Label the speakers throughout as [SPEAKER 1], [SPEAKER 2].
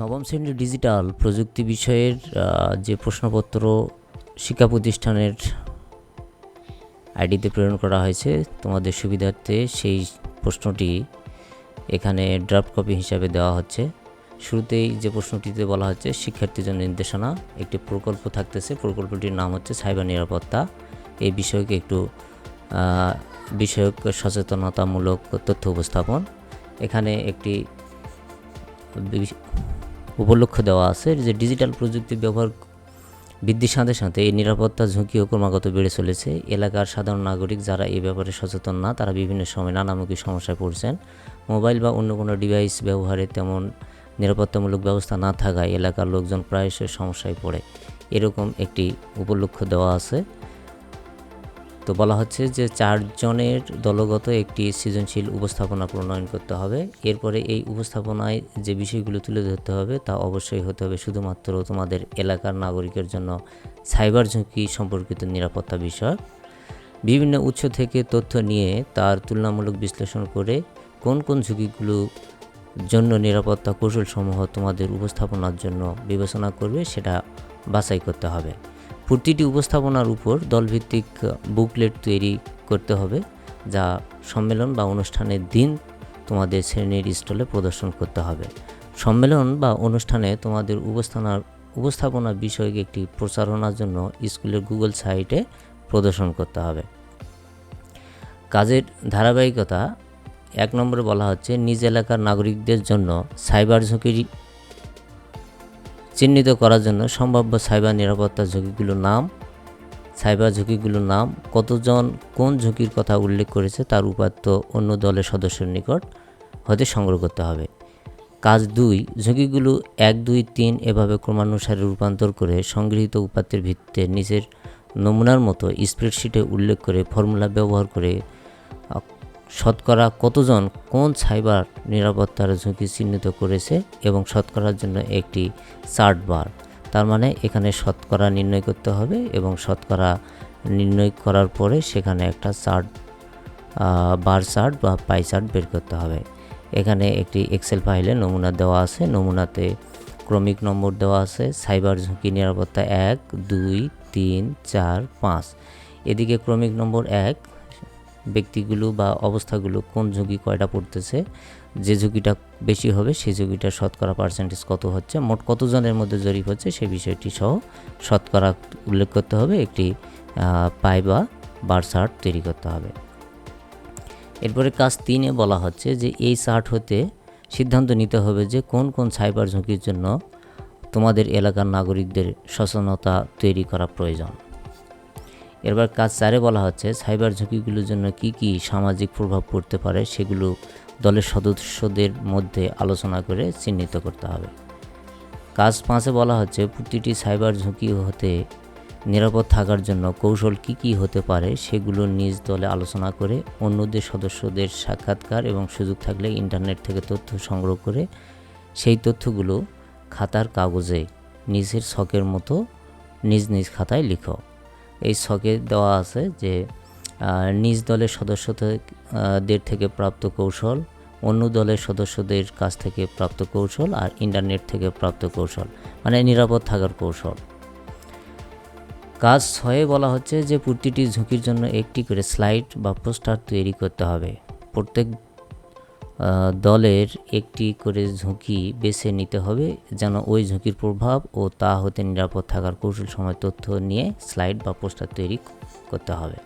[SPEAKER 1] নবম শ্রেণির ডিজিটাল প্রযুক্তি বিষয়ের যে প্রশ্নপত্র শিক্ষা প্রতিষ্ঠানের আইডিতে প্রেরণ করা হয়েছে, তোমাদের সুবিধার্থে সেই প্রশ্নটি এখানে ড্রাফট কপি হিসাবে দেওয়া হচ্ছে। শুরুতেই যে প্রশ্নটিতে বলা হচ্ছে শিক্ষার্থীর জন্য নির্দেশনা একটি প্রকল্প থাকতেছে। প্রকল্পটির নাম হচ্ছে সাইবার নিরাপত্তা। এই বিষয়কে একটু বিষয়ক সচেতনতামূলক তথ্য উপস্থাপন। এখানে একটি উপলক্ষ দেওয়া আছে যে ডিজিটাল প্রযুক্তি ব্যবহার বৃদ্ধির সাথে সাথে এই নিরাপত্তা ঝুঁকিও ক্রমাগত বেড়ে চলেছে। এলাকার সাধারণ নাগরিক যারা এই ব্যাপারে সচেতন না, তারা বিভিন্ন সময় নানামুখী সমস্যায় পড়ছেন। মোবাইল বা অন্য কোনো ডিভাইস ব্যবহারে তেমন নিরাপত্তামূলক ব্যবস্থা না থাকায় এলাকার লোকজন প্রায়শই সমস্যায় পড়ে। এরকম একটি উপলক্ষ দেওয়া আছে। তো বলা হচ্ছে যে চারজনের দলগত একটি সৃজনশীল উপস্থাপনা প্রণয়ন করতে হবে। এরপরে এই উপস্থাপনায় যে বিষয়গুলো তুলে ধরতে হবে তা অবশ্যই হতে হবে শুধুমাত্র তোমাদের এলাকার নাগরিকের জন্য সাইবার ঝুঁকি সম্পর্কিত নিরাপত্তা বিষয়। বিভিন্ন উৎস থেকে তথ্য নিয়ে তার তুলনামূলক বিশ্লেষণ করে কোন কোন ঝুঁকিগুলো জন্য নিরাপত্তা কৌশলসমূহ তোমাদের উপস্থাপনার জন্য বিবেচনা করবে সেটা বাছাই করতে হবে। প্রতিটি উপস্থাপনার উপর দলভিত্তিক বুকলেট তৈরি করতে হবে, যা সম্মেলন বা অনুষ্ঠানের দিন তোমাদের শ্রেণির স্টলে প্রদর্শন করতে হবে। সম্মেলন বা অনুষ্ঠানে তোমাদের উপস্থানার, উপস্থাপনা বিষয়ক একটি প্রচারণার জন্য স্কুলের গুগল সাইটে প্রদর্শন করতে হবে। কাজের ধারাবাহিকতা, এক নম্বরে বলা হচ্ছে, নিজ এলাকার নাগরিকদের জন্য সাইবার ঝুঁকির চিহ্নিত করার জন্য সম্ভাব্য সাইবার নিরাপত্তা ঝুঁকিগুলোর নাম, সাইবার ঝুঁকিগুলোর নাম, কতজন কোন ঝুঁকির কথা উল্লেখ করেছে তার উপাত্ত অন্য দলের সদস্যের নিকট হতে সংগ্রহ করতে হবে। কাজ দুই, ঝুঁকিগুলো এক, দুই, তিন এভাবে ক্রমানুসারে রূপান্তর করে সংগৃহীত উপাত্তের ভিত্তিতে নিজের নমুনার মতো স্প্রেডশিটে উল্লেখ করে ফর্মুলা ব্যবহার করে শতকরা কতজন কোন সাইবার নিরাপত্তার ঝুঁকি চিহ্নিত করেছে এবং শতকরার জন্য একটি চার্ট বার? তার মানে এখানে শতকরা নির্ণয় করতে হবে এবং শতকরা নির্ণয় করার পরে সেখানে একটা চার্ট বার চার্ট বা পাই চার্ট বের করতে হবে। এখানে একটি এক্সেল ফাইলে নমুনা দেওয়া আছে। নমুনাতে ক্রমিক নম্বর দেওয়া আছে। সাইবার ঝুঁকি নিরাপত্তা এক, দুই, তিন, চার, পাঁচ। এদিকে ক্রমিক নম্বর এক ব্যক্তিগুলো বা অবস্থাগুলো কোন ঝুঁকি কয়টা পড়তেছে, যে ঝুঁকিটা বেশি হবে সেই ঝুঁকিটা শতকরা পার্সেন্টেজ কত হচ্ছে, মোট কতজনের মধ্যে জরিপ হচ্ছে সেই বিষয়টি সহ শতকরা উল্লেখ করতে হবে, একটি পাই বা বার চার্ট তৈরি করতে হবে। এরপরে কাজ তিনে বলা হচ্ছে যে এই চার্ট হতে সিদ্ধান্ত নিতে হবে যে কোন কোন সাইবার ঝুঁকির জন্য তোমাদের এলাকার নাগরিকদের সচেতনতা তৈরি করা প্রয়োজন। এরপর কাজ চারে বলা হচ্ছে, সাইবার ঝুঁকিগুলোর জন্য কি কি সামাজিক প্রভাব পড়তে পারে সেগুলো দলের সদস্যদের মধ্যে আলোচনা করে চিহ্নিত করতে হবে। কাজ পাঁচে বলা হচ্ছে, প্রতিটি সাইবার ঝুঁকি হতে নিরাপদ থাকার জন্য কৌশল কি কি হতে পারে সেগুলো নিজ দলে আলোচনা করে অন্যদের সদস্যদের সাক্ষাৎকার এবং সুযোগ থাকলে ইন্টারনেট থেকে তথ্য সংগ্রহ করে সেই তথ্যগুলো খাতার কাগজে নিজের শখের মতো নিজ নিজ খাতায় লিখো। এই ছকে দেওয়া আছে যে নিজ দলের সদস্যদের থেকে প্রাপ্ত কৌশল, অন্য দলের সদস্যদের কাছ থেকে প্রাপ্ত কৌশল আর ইন্টারনেট থেকে প্রাপ্ত কৌশল মানে নিরাপদ থাকার কৌশল। কাজ ছয়ে বলা হচ্ছে যে, প্রতিটি ঝুঁকির জন্য একটি করে স্লাইড বা পোস্টার তৈরি করতে হবে। প্রত্যেক দলের একটি করে ঝুঁকি বেছে নিতে হবে যেন ওই ঝুঁকির প্রভাব ও তা হতে নিরাপদ থাকার কৌশল সময় তথ্য নিয়ে স্লাইড বা পোস্টার তৈরি করতে হবে।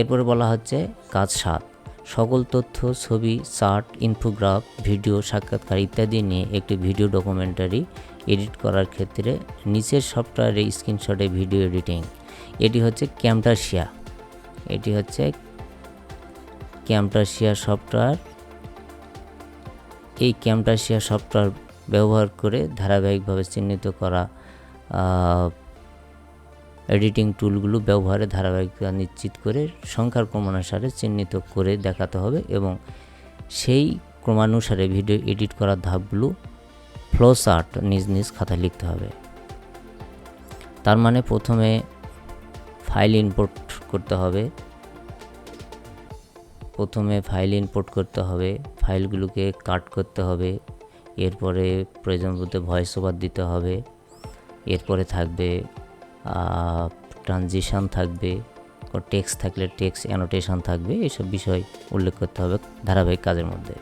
[SPEAKER 1] এরপরে বলা হচ্ছে কাজ সাত। সকল তথ্য, ছবি, চার্ট, ইনফোগ্রাফ, ভিডিও, সাক্ষাৎকার ইত্যাদি নিয়ে একটি ভিডিও ডকুমেন্টারি এডিট করার ক্ষেত্রে নিচের সফটওয়্যারে স্ক্রিনশটে ভিডিও এডিটিং। এটি হচ্ছে ক্যামটাশিয়া এটি হচ্ছে ক্যামটাশিয়া সফটওয়্যার এই ক্যামটাশিয়া সফটওয়্যার ব্যবহার করে ধারাবাহিকভাবে চিহ্নিত করা এডিটিং টুলগুলো ব্যবহারে ধারাবাহিকতা নিশ্চিত করে সংখ্যার ক্রমানুসারে চিহ্নিত করে দেখাতে হবে এবং সেই ক্রমানুসারে ভিডিও এডিট করার ধাপগুলো ফ্লো চার্ট নিজ নিজ খাতায় লিখতে হবে। তার মানে প্রথমে ফাইল ইম্পোর্ট করতে হবে। প্রথমে ফাইল ইম্পোর্ট করতে হবে, ফাইলগুলোকে কাট করতে হবে, এরপরে প্রয়োজন বলতে ভয়েস ওভার দিতে হবে, এরপরে থাকবে ট্রানজিশন থাকবে টেক্সট থাকলে টেক্সট অ্যানোটেশন থাকবে, এসব বিষয় উল্লেখ করতে হবে ধারাবাহিক কাজের মধ্যে।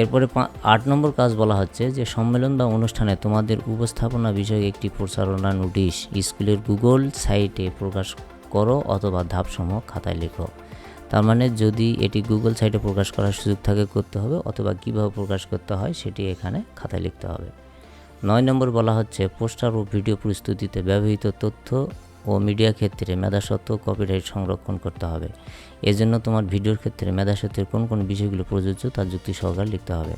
[SPEAKER 1] এরপরে আট নম্বর কাজ বলা হচ্ছে যে সম্মেলন বা অনুষ্ঠানে তোমাদের উপস্থাপনা বিষয়ে একটি প্রচারণা নোটিশ স্কুলের গুগল সাইটে প্রকাশ করো অথবা ধাপসমূহ খাতায় লেখো। তার মানে যদি এটি গুগল সাইটে প্রকাশ করার সুযোগ থাকে, করতে হবে, অথবা কীভাবে প্রকাশ করতে হয় সেটি এখানে খাতায় লিখতে হবে। নয় নম্বর বলা হচ্ছে, পোস্টার ও ভিডিও প্রস্তুতিতে ব্যবহৃত তথ্য ও মিডিয়া ক্ষেত্রে মেধাসত্ত্ব কপিরাইট সংরক্ষণ করতে হবে। এজন্য তোমার ভিডিওর ক্ষেত্রে মেধাসত্ত্বের কোন কোন বিষয়গুলো প্রযোজ্য তার যুক্তি সহকারে লিখতে হবে।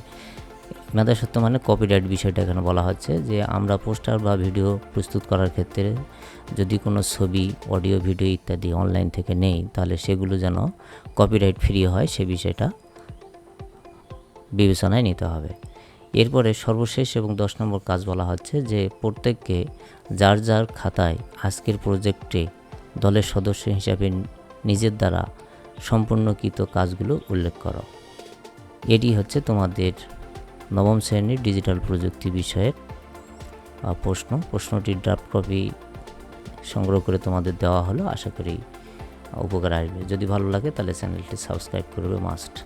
[SPEAKER 1] মেধাসত্ত্ব মানে কপিরাইট বিষয়টা এখানে বলা হচ্ছে যে আমরা পোস্টার বা ভিডিও প্রস্তুত করার ক্ষেত্রে যদি কোনো ছবি অডিও ভিডিও ইত্যাদি অনলাইন থেকে নেই, তাহলে সেগুলো যেন কপিরাইট ফ্রি হয়, সে বিষয়টা বিবেচনায় নিতে হবে। এরপরে সর্বশেষ এবং দশ নম্বর কাজ বলা হচ্ছে যে প্রত্যেককে যার যার খাতায় আজকের প্রজেক্টে দলের সদস্য হিসাবে নিজের দ্বারা সম্পূর্ণকৃত কাজগুলো উল্লেখ করো। এটি হচ্ছে তোমাদের নবম শ্রেণির ডিজিটাল প্রযুক্তি বিষয়ের প্রশ্ন। প্রশ্নটির ড্রাফট কপি সংগ্রহ করে তোমাদের দেওয়া হলো। আশা করি উপকার আসবে। যদি ভালো লাগে তাহলে চ্যানেলটি সাবস্ক্রাইব করবে মাস্ট